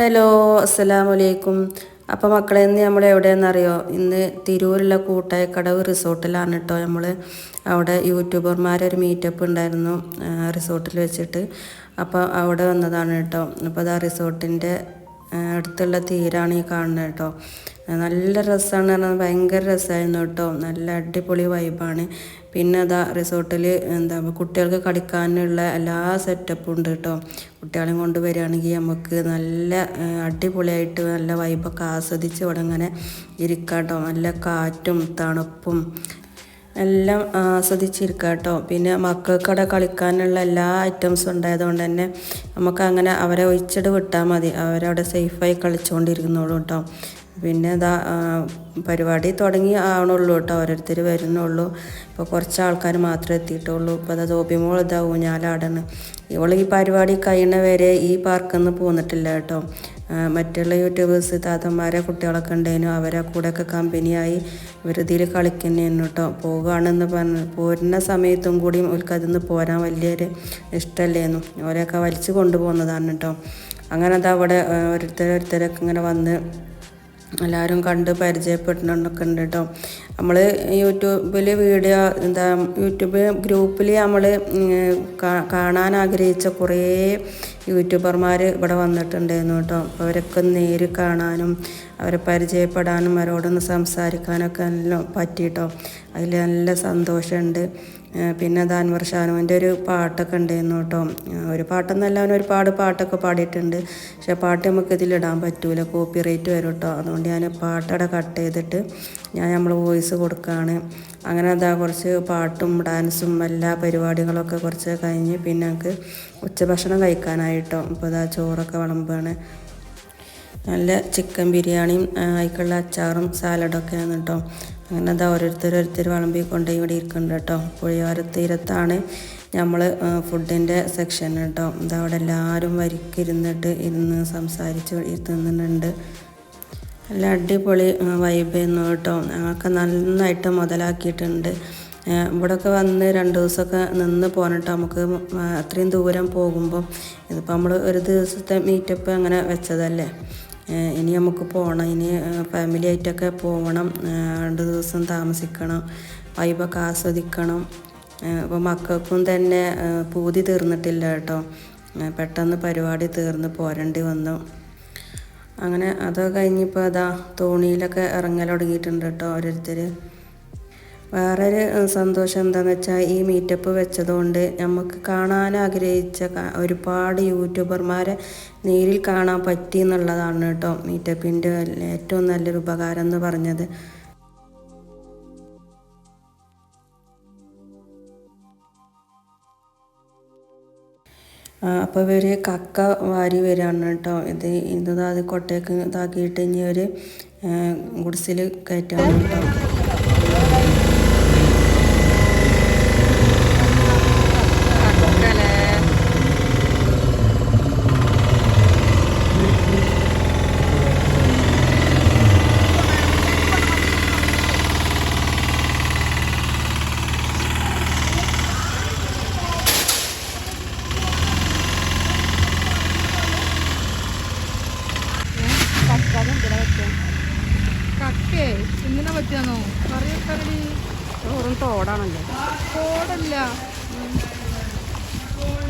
Hello അസ്സലാമു അലൈക്കും അപ്പോൾ മക്കളെ ഇന്ന് നമ്മൾ എവിടെയെന്നറിയോ ഇന്ന് തിരൂരുള്ള കൂട്ടായക്കടവ് റിസോർട്ടിലാണ് കേട്ടോ നമ്മൾ അവിടെ യൂട്യൂബർമാരെ ഒരു മീറ്റപ്പ് ഉണ്ടായിരുന്നു റിസോർട്ടിൽ വെച്ചിട്ട്. അപ്പോൾ അവിടെ വന്നതാണ് കേട്ടോ അപ്പോൾ അത് ആ റിസോർട്ടിന്റെ അടുത്തുള്ള തീരാണ് ഈ കാണുന്നത് കേട്ടോ നല്ല രസമാണ് പറഞ്ഞാൽ ഭയങ്കര രസമായിരുന്നു കേട്ടോ. നല്ല അടിപൊളി വൈബാണ് പിന്നെ അതാ റിസോർട്ടിൽ എന്താ കുട്ടികൾക്ക് കളിക്കാനുള്ള എല്ലാ സെറ്റപ്പും ഉണ്ട് കേട്ടോ. കുട്ടികളെയും കൊണ്ട് വരികയാണെങ്കിൽ നമുക്ക് നല്ല അടിപൊളിയായിട്ട് നല്ല വൈബൊക്കെ ആസ്വദിച്ച് ഇവിടെ ഇങ്ങനെ ഇരിക്കാം കേട്ടോ. നല്ല കാറ്റും തണുപ്പും എല്ലാം ആസ്വദിച്ചിരിക്കുക കേട്ടോ. പിന്നെ മക്കൾക്ക് അവിടെ കളിക്കാനുള്ള എല്ലാ ഐറ്റംസും ഉണ്ടായതുകൊണ്ട് തന്നെ നമുക്ക് അങ്ങനെ അവരെ ഒഴിച്ചിട്ട് വിട്ടാൽ മതി. അവരവിടെ സേഫായി കളിച്ചുകൊണ്ടിരിക്കുന്നോളൂ കേട്ടോ. പിന്നെ ഇതാ പരിപാടി തുടങ്ങി ആവണുള്ളൂ കേട്ടോ. ഓരോരുത്തർ വരുന്നുള്ളൂ. ഇപ്പോൾ കുറച്ച് ആൾക്കാർ മാത്രമേ എത്തിയിട്ടുള്ളൂ ഇപ്പോൾ അതാ തോപ്പിമോൾ ഇതാ ഊഞ്ഞാലാടാണ് ഇവൾ ഈ പരിപാടി കഴിയണ വരെ ഈ പാർക്കിൽ നിന്ന് പോന്നിട്ടില്ല കേട്ടോ. മറ്റുള്ള യൂട്യൂബേഴ്സ് താത്തന്മാരെ കുട്ടികളൊക്കെ ഉണ്ടായിരുന്നു അവരെ കൂടെയൊക്കെ കമ്പനിയായി ഇവരിതിൽ കളിക്കുന്നതിനു കേട്ടോ. പോകുകയാണെന്ന് പറഞ്ഞ് പോരുന്ന സമയത്തും കൂടിയും അവർക്ക് അതിൽ നിന്ന് പോരാൻ വലിയൊരു ഇഷ്ടമല്ലേന്നു അവരെയൊക്കെ വലിച്ചു കൊണ്ടുപോകുന്നതാണ് കേട്ടോ. അങ്ങനെ അത് അവിടെ ഓരോരുത്തരോരുത്തരൊക്കെ ഇങ്ങനെ വന്ന് എല്ലാവരും കണ്ട് പരിചയപ്പെടുന്നൊക്കെ ഉണ്ട് കേട്ടോ നമ്മൾ യൂട്യൂബിൽ വീഡിയോ എന്താ യൂട്യൂബ് ഗ്രൂപ്പിൽ നമ്മൾ കാണാൻ ആഗ്രഹിച്ച കുറേ യൂട്യൂബർമാർ ഇവിടെ വന്നിട്ടുണ്ടായിരുന്നു കേട്ടോ അവരൊക്കെ നേരി കാണാനും അവരെ പരിചയപ്പെടാനും അവരോടൊന്ന് സംസാരിക്കാനൊക്കെ നല്ല പറ്റിയിട്ടോ അതിൽ നല്ല സന്തോഷമുണ്ട് പിന്നെ ദാൻവർ ഷാനുവിന്റെ ഒരു പാട്ടൊക്കെ ഉണ്ടായിരുന്നു കേട്ടോ. ഒരു പാട്ടെന്നല്ല അവൻ ഒരുപാട് പാട്ടൊക്കെ പാടിയിട്ടുണ്ട്. പക്ഷെ പാട്ട് നമുക്ക് ഇതിലിടാൻ പറ്റൂല കോപ്പി റേറ്റ് വരും കേട്ടോ. അതുകൊണ്ട് ഞാൻ പാട്ടവിടെ കട്ട് ചെയ്തിട്ട് ഞാൻ നമ്മൾ വോയിസ് കൊടുക്കുകയാണ്. അങ്ങനെ അതാ കുറച്ച് പാട്ടും ഡാൻസും എല്ലാ പരിപാടികളൊക്കെ കുറച്ച് കഴിഞ്ഞ് പിന്നെ ഞങ്ങൾക്ക് ഉച്ചഭക്ഷണം കഴിക്കാനായിട്ടോ. ഇപ്പോൾ ഇതാ ചോറൊക്കെ വിളമ്പാണ്. നല്ല ചിക്കൻ ബിരിയാണിയും അതിക്കുള്ള അച്ചാറും സാലഡൊക്കെയാണ് കേട്ടോ. അങ്ങനെ അതാ ഓരോരുത്തർ ഓരോരുത്തർ വിളമ്പി കൊണ്ട് ഇവിടെ ഇരിക്കുന്നുണ്ട് കേട്ടോ. പുഴയോര തീരത്താണ് നമ്മൾ ഫുഡിന്റെ സെക്ഷൻ കേട്ടോ. എന്താ അവിടെ എല്ലാവരും വരിക്കിരുന്നിട്ട് ഇരുന്ന് സംസാരിച്ച് ഇരുത്തുന്നുണ്ട് നല്ല അടിപൊളി വൈബ് വൈബായിരുന്നു കേട്ടോ. ഞങ്ങൾക്ക് നന്നായിട്ട് മുതലാക്കിയിട്ടുണ്ട്. ഇവിടെയൊക്കെ വന്ന് രണ്ട് ദിവസമൊക്കെ നിന്ന് പോന്നിട്ട് നമുക്ക് ആ, അത്രയും ദൂരം പോകുമ്പോൾ ഇതിപ്പോൾ നമ്മൾ ഒരു ദിവസത്തെ മീറ്റപ്പ് അങ്ങനെ വെച്ചതല്ലേ. ഇനി നമുക്ക് പോകണം ഇനി ഫാമിലി ആയിട്ടൊക്കെ പോകണം രണ്ട് ദിവസം താമസിക്കണം. വൈബൊക്കെ ആസ്വദിക്കണം. അപ്പോൾ മക്കൾക്കും തന്നെ പൂതി തീർന്നിട്ടില്ല കേട്ടോ. പെട്ടെന്ന് പരിപാടി തീർന്ന് പോരേണ്ടി വന്നു. അങ്ങനെ അതൊക്കെ കഴിഞ്ഞിപ്പോൾ അതാ തോണിയിലൊക്കെ ഇറങ്ങൽ തുടങ്ങിയിട്ടുണ്ട് കേട്ടോ ഓരോരുത്തർ വേറൊരു സന്തോഷം എന്താണെന്ന് വെച്ചാൽ ഈ മീറ്റപ്പ് വെച്ചതുകൊണ്ട് നമുക്ക് കാണാൻ ആഗ്രഹിച്ച ഒരുപാട് യൂട്യൂബർമാരെ നേരിൽ കാണാൻ പറ്റി എന്നുള്ളതാണ് കേട്ടോ മീറ്റപ്പിന്റെ ഏറ്റവും നല്ലൊരു ഉപകാരം എന്ന് പറഞ്ഞത്. അപ്പോൾ ഇവർ കക്ക വാരി വരികയാണ് കേട്ടോ. ഇത് ഇന്നത് അത് ഇതാക്കിയിട്ട് ഇനി ഒരു ഗുഡ്സിൽ കയറ്റാണ് കേട്ടോ കക്കേ എന്തിനാ പറ്റിയാന്നോ? കറിയൊക്കെ ചോറും തോടാണല്ലോ? കോടല്ല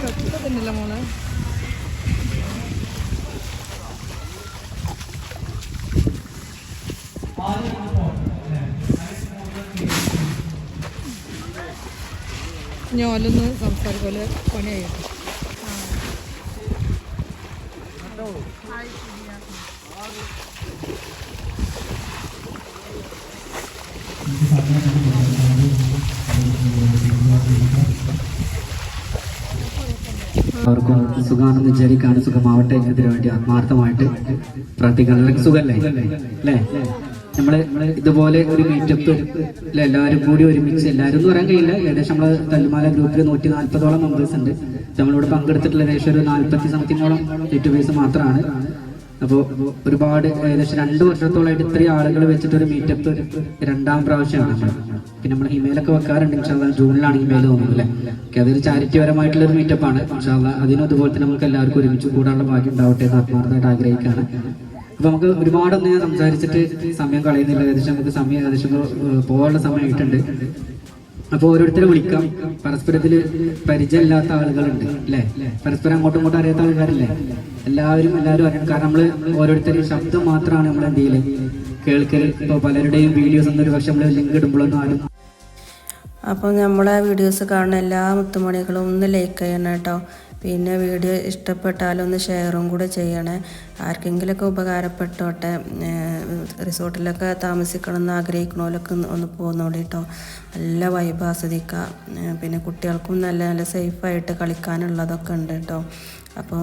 കക്ക മോൾ? ഞാനൊന്ന് സംസാരിക്കോലെ പണി കഴിയട്ടെ അവർക്കും സുഖമാണെന്ന് വിചാരിക്കാണ് സുഖമാവട്ടെ. ഇതിനു വേണ്ടി ആത്മാർത്ഥമായിട്ട് പ്രാർത്ഥിക്കണം സുഖല്ലേ അല്ലേ? നമ്മൾ ഇതുപോലെ ഒരു മീറ്റപ്പ് എല്ലാവരും കൂടി ഒരുമിച്ച് എല്ലാവരും എന്ന് പറയാൻ കഴിയില്ല. ഏകദേശം നമ്മൾ തല്ലുമാല ഗ്രൂപ്പിൽ നൂറ്റി നാല്പതോളം മെമ്പേഴ്സ് ഉണ്ട്. നമ്മളിവിടെ പങ്കെടുത്തിട്ടുള്ള ഏകദേശം ഒരു നാല്പത്തി സംതിങ്ങോളം യൂട്യൂബേഴ്സ് മാത്രമാണ് അപ്പോൾ ഒരുപാട് ഏകദേശം രണ്ട് വർഷത്തോളമായിട്ട് ഇത്രയും ആളുകൾ വെച്ചിട്ട് ഒരു മീറ്റപ്പ് രണ്ടാം പ്രാവശ്യമാണ് പിന്നെ നമ്മൾ ഹിമേലൊക്കെ വെക്കാറുണ്ട് ജൂണിലാണ് ഹിമയിൽ തോന്നുന്നത് അല്ലേ? അതൊരു ചാരിറ്റിപരമായിട്ടുള്ള ഒരു മീറ്റപ്പാണ് ഇൻഷാല്ല അതിനും അതുപോലെ തന്നെ നമുക്ക് എല്ലാവർക്കും ഒരുമിച്ച് കൂടാനുള്ള ഭാഗ്യം ഉണ്ടാവട്ടെ എന്ന് ആത്മാർത്ഥമായിട്ട് ആഗ്രഹിക്കുകയാണ്. അപ്പൊ നമുക്ക് ഒരുപാടൊന്നും സംസാരിച്ചിട്ട് സമയം കളയുന്നില്ല. ഏകദേശം നമുക്ക് സമയം ഏകദേശം പോകാനുള്ള സമയം സമയമായിട്ടുണ്ട് അപ്പൊ ഓരോരുത്തരെ വിളിക്കാം. പരസ്പരത്തിൽ പരിചയമില്ലാത്ത ആളുകളുണ്ട് അല്ലേ? പരസ്പരം അങ്ങോട്ടും ഇങ്ങോട്ടും അറിയാത്ത ആൾക്കാരല്ലേ? എല്ലാവരും എല്ലാവരും അറിയണം. കാരണം നമ്മൾ ഓരോരുത്തരും ശബ്ദം മാത്രമാണ് നമ്മൾ എന്ത് ചെയ്യൽ? കേൾക്കൽ ഇപ്പൊ പലരുടെയും വീഡിയോസ് ഒന്നും ഒരു പക്ഷെ നമ്മൾ ലിങ്ക് ഇടുമ്പോഴൊന്നും ആരും അപ്പോൾ നമ്മളെ വീഡിയോസ് കാണുന്ന എല്ലാ മുത്തുമണികളും ഒന്ന് ലൈക്ക് ചെയ്യണം കേട്ടോ. പിന്നെ വീഡിയോ ഇഷ്ടപ്പെട്ടാലൊന്ന് ഷെയറും കൂടെ ചെയ്യണേ. ആർക്കെങ്കിലുമൊക്കെ ഉപകാരപ്പെട്ടോട്ടെ. റിസോർട്ടിലൊക്കെ താമസിക്കണം എന്ന് ആഗ്രഹിക്കണമല്ലൊക്കെ ഒന്ന് ഒന്ന് കേട്ടോ നല്ല വൈബ് ആസ്വദിക്കുക പിന്നെ കുട്ടികൾക്കും നല്ല നല്ല സേഫായിട്ട് കളിക്കാനുള്ളതൊക്കെ ഉണ്ട് കേട്ടോ അപ്പോൾ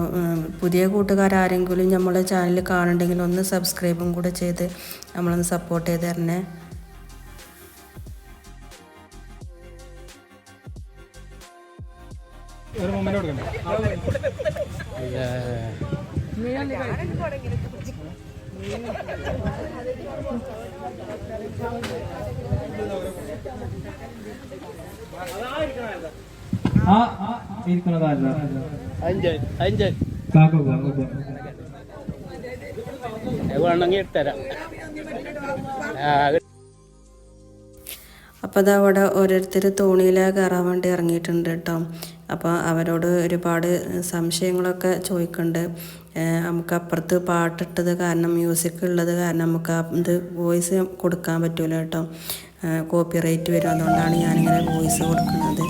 പുതിയ പുതിയ കൂട്ടുകാരാരെങ്കിലും നമ്മളെ ചാനൽ കാണുന്നുണ്ടെങ്കിൽ ഒന്ന് സബ്സ്ക്രൈബും കൂടെ ചെയ്ത് നമ്മളൊന്ന് സപ്പോർട്ട് ചെയ്ത് തരണേ. ആ ഇരിക്കുന്നതല്ല അഞ്ച് അഞ്ച് കാക്കോ വേണമെങ്കിൽ എടുത്തരാം. ആ, അപ്പോൾ അത് അവിടെ ഓരോരുത്തർ തോണിയിലെ കയറാൻ വേണ്ടി ഇറങ്ങിയിട്ടുണ്ട് കേട്ടോ. അപ്പോൾ അവരോട് ഒരുപാട് സംശയങ്ങളൊക്കെ ചോദിക്കുന്നുണ്ട്. നമുക്ക് അപ്പുറത്ത് പാട്ടിട്ടത് കാരണം മ്യൂസിക് ഉള്ളത് കാരണം നമുക്ക് ഇത് വോയിസ് കൊടുക്കാൻ പറ്റൂല കേട്ടോ. കോപ്പി റൈറ്റ് വരും. അതുകൊണ്ടാണ് ഞാനിങ്ങനെ വോയിസ് കൊടുക്കുന്നത്.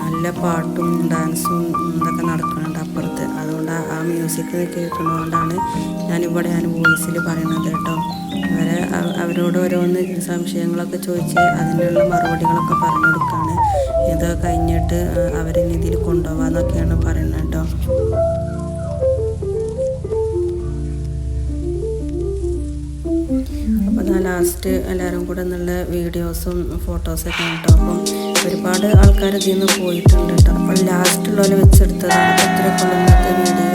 നല്ല പാട്ടും ഡാൻസും ഇതൊക്കെ നടക്കുന്നുണ്ട് അപ്പുറത്ത്. അതുകൊണ്ട് ആ- മ്യൂസിക് കേൾക്കുന്നതുകൊണ്ടാണ് ഞാനിവിടെ ഞാൻ വോയിസിൽ പറയുന്നത് കേട്ടോ. അവരോട് ഓരോന്ന് സംശയങ്ങളൊക്കെ ചോദിച്ച് അതിനുള്ള മറുപടികളൊക്കെ പറഞ്ഞു കൊടുക്കുകയാണ് ഇത് കഴിഞ്ഞിട്ട് അവരെ ഇതിൽ കൊണ്ടുപോകാന്നൊക്കെയാണ് പറയുന്നത് കേട്ടോ. അപ്പോൾ ഞാൻ ലാസ്റ്റ് എല്ലാവരും കൂടെ നല്ല വീഡിയോസും ഫോട്ടോസൊക്കെ കേട്ടോ. അപ്പം ഒരുപാട് ആൾക്കാർ ഇതിൽ നിന്ന് പോയിട്ടുണ്ട് കേട്ടോ. അപ്പോൾ ലാസ്റ്റുള്ളവരെ വെച്ചെടുത്തതാണ്. അപ്പോൾ ഇത്രയൊക്കെ വീഡിയോ